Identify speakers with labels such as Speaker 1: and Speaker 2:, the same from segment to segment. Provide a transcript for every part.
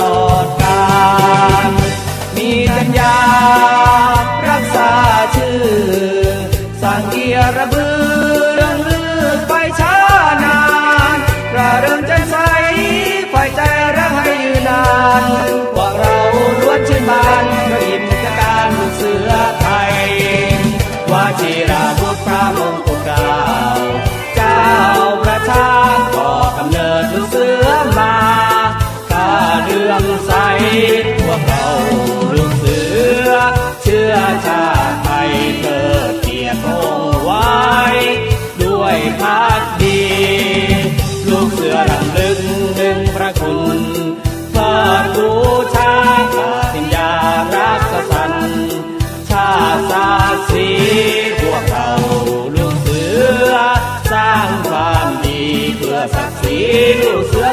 Speaker 1: ลอดกาลมีสัญญารักษาชื่อสร้างเกียรติบือเรื่องลือไปช้านานระเริงใจใสไฟใจรักให้ยืนนานพวกเราล้วนชื่นบานด้วยอิ่มจากการเสือไทยว่าจีร กเราลูกเสือ เชื่อชาติไทยเกิดเกียรติคงไว้ ด้วยพักดี ลูกเสือรำลึกนึงพระคุณเพื่อบูชาตสิญญารักสันชาติศาสสีพวกเราลูกเสือ สร้างความดีเพื่อศักดิ์ศรีลูกเสือ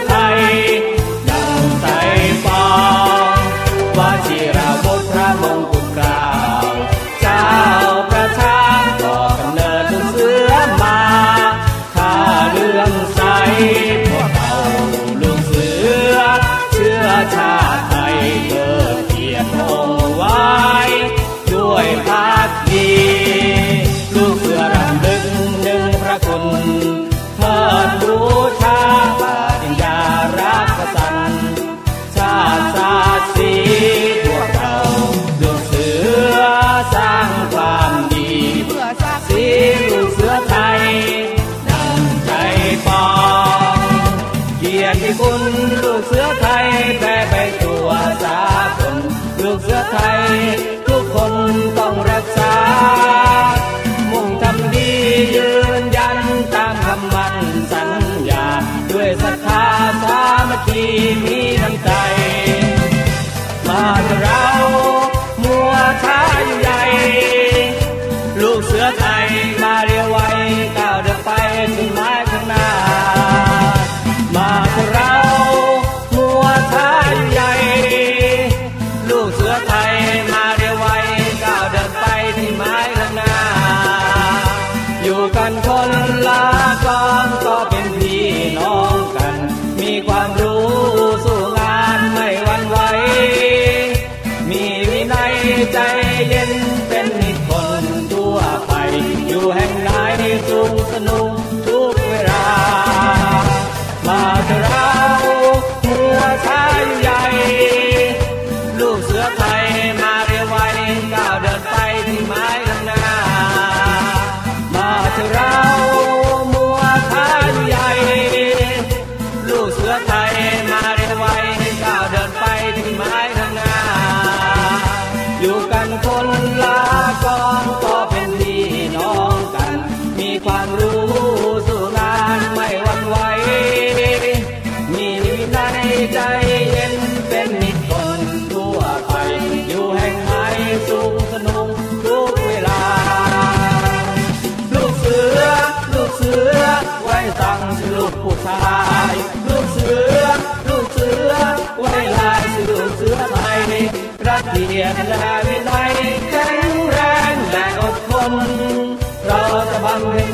Speaker 1: ลูกเสือไทย ทุกคนต้องรักษา มุ่งทำดียืนยันตามคำมั่นสัญญา ด้วยศรัทธาสามัคคีมีน้ำใจมาเถอะเรามัวช้าอยู่ใหญ่ลูกเสือไทยมาเรียวไว้ก้าวเดินไปถึงไม้ข้างหน้า ไว้ตังชื่อลูกผู้ชาย ลูกเสือ ลูกเสือ ไว้ลายชื่อลูกเสือไทยรักเกียรติและวินัยแข็งแรงและอดทนเราจะบำเพ็ญ